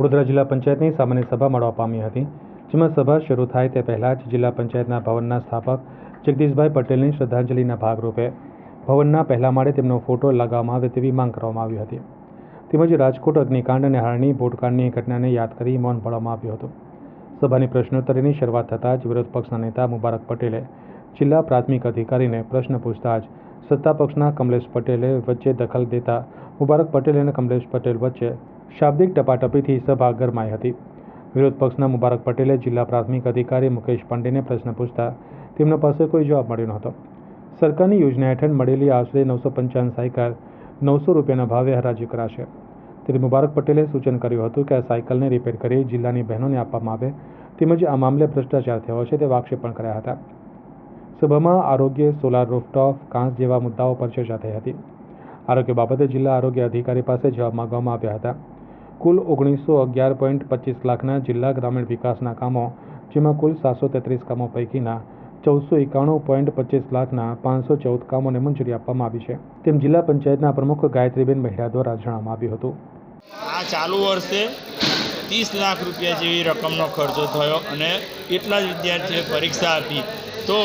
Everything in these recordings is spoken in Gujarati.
વડોદરા જિલ્લા પંચાયતની સામાન્ય સભા મળવા પામી હતી, જેમાં સભા શરૂ થાય તે પહેલાં જ જિલ્લા પંચાયતના ભવનના સ્થાપક જગદીશભાઈ પટેલની શ્રદ્ધાંજલિના ભાગરૂપે ભવનના પહેલા માળે તેમનો ફોટો લગાવવામાં આવે તેવી માંગ કરવામાં આવી હતી. તેમજ રાજકોટ અગ્નિકાંડ અને હારની ભૂટકાંડની ઘટનાને યાદ કરી મૌન પાળવામાં આવ્યું હતું. સભાની પ્રશ્નોત્તરીની શરૂઆત થતાં જ વિરોધ પક્ષના નેતા મુબારક પટેલે જિલ્લા પ્રાથમિક અધિકારીને પ્રશ્ન પૂછતા જ સત્તા પક્ષના કમલેશ પટેલે વચ્ચે દખલ દેતા મુબારક પટેલ અને કમલેશ પટેલ વચ્ચે શાબ્દિક ટપાટપીથી સભા ગરમાઈ હતી. વિરોધ પક્ષના મુબારક પટેલે જિલ્લા પ્રાથમિક અધિકારી મુકેશ પાંડેને પ્રશ્ન પૂછતા તેમના પાસે કોઈ જવાબ મળ્યો નહોતો. સરકારની યોજના હેઠળ મળેલી આશરે નવસો પંચાવન સાયકલ નવસો રૂપિયાના ભાવે હરાજી કરાશે. ત્યારે મુબારક પટેલે સૂચન કર્યું હતું કે આ સાયકલને રિપેર કરી જિલ્લાની બહેનોને આપવામાં આવે તેમજ આ મામલે ભ્રષ્ટાચાર થયો છે તેવા આક્ષેપ પણ કર્યા હતા. સભામાં આરોગ્ય, સોલાર રૂફટોપ, કાંસ જેવા મુદ્દાઓ પર ચર્ચા થઈ હતી. આરોગ્ય બાબતે જિલ્લા આરોગ્ય અધિકારી પાસે જવાબ માંગવામાં આવ્યા હતા. કુલ ઓગણીસો અગિયાર પોઈન્ટ પચીસ લાખના જિલ્લા ગ્રામીણ વિકાસના કામો, જેમાં કુલ સાતસો તેત્રીસ કામો પૈકીના ચૌદસો એકાણું પોઈન્ટ પચીસ લાખના પાંચસો ચૌદ કામોને મંજૂરી આપવામાં આવી છે. તેમ જિલ્લા પંચાયતના પ્રમુખ ગાયત્રીબેન મહિડા દ્વારા જણાવવામાં આવ્યું હતું. આ ચાલુ વર્ષે ત્રીસ લાખ રૂપિયા જેવી રકમનો ખર્ચો થયો અને એટલા જ વિદ્યાર્થીઓએ પરીક્ષા આપી. તો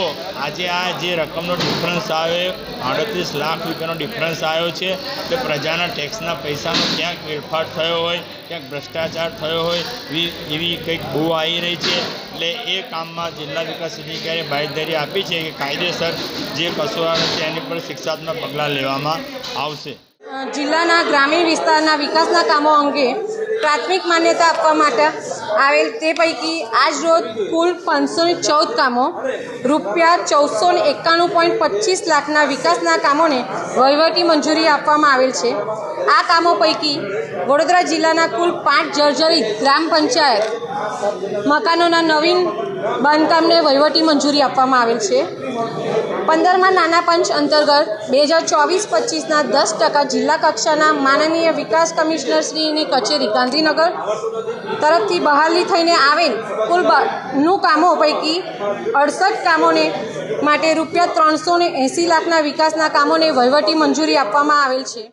આજે આ જે રકમનો ડિફરન્સ આવે, આડત્રીસ લાખ રૂપિયાનો ડિફરન્સ આવ્યો છે તે પ્રજાના ટેક્સના પૈસાનો ક્યાંક ફેરફાર થયો હોય, ક્યાંક ભ્રષ્ટાચાર થયો હોય એવી કંઈક બહુ આવી રહી છે. એટલે એ કામમાં જિલ્લા વિકાસ અધિકારીએ બાંયધરી આપી છે કે કાયદેસર જે કસૂરવાર છે એની પર શિક્ષાત્મક પગલાં લેવામાં આવશે. જિલ્લાના ગ્રામીણ વિસ્તારના વિકાસના કામો અંગે પ્રાથમિક માન્યતા આપવા માટે આવેલ તે પૈકી આજ રોજ કુલ પાંચસો ચૌદ કામો, રૂપિયા ચૌદસો ને એકાણું પોઈન્ટ પચીસ લાખના વિકાસના કામોને વહીવટી મંજૂરી આપવામાં આવેલ છે. આ કામો પૈકી વડોદરા જિલ્લાના કુલ પાંચ જર્જરિત ગ્રામ પંચાયત, મકાનોના નવીન બાંધકામને વહીવટી મંજૂરી આપવામાં આવેલ છે. પંદરમાં નાના પંચ અંતર્ગત બે હજાર ચોવીસ પચીસના દસ ટકા જિલ્લા કક્ષાના માનનીય વિકાસ કમિશનર શ્રીની કચેરી ગાંધીનગર તરફથી બહાલી થઈને આવેલ કુલનું કામો પૈકી અડસઠ કામોને માટે રૂપિયા ત્રણસો ને એંસી લાખના વિકાસના કામોને વહીવટી મંજૂરી આપવામાં આવેલ છે.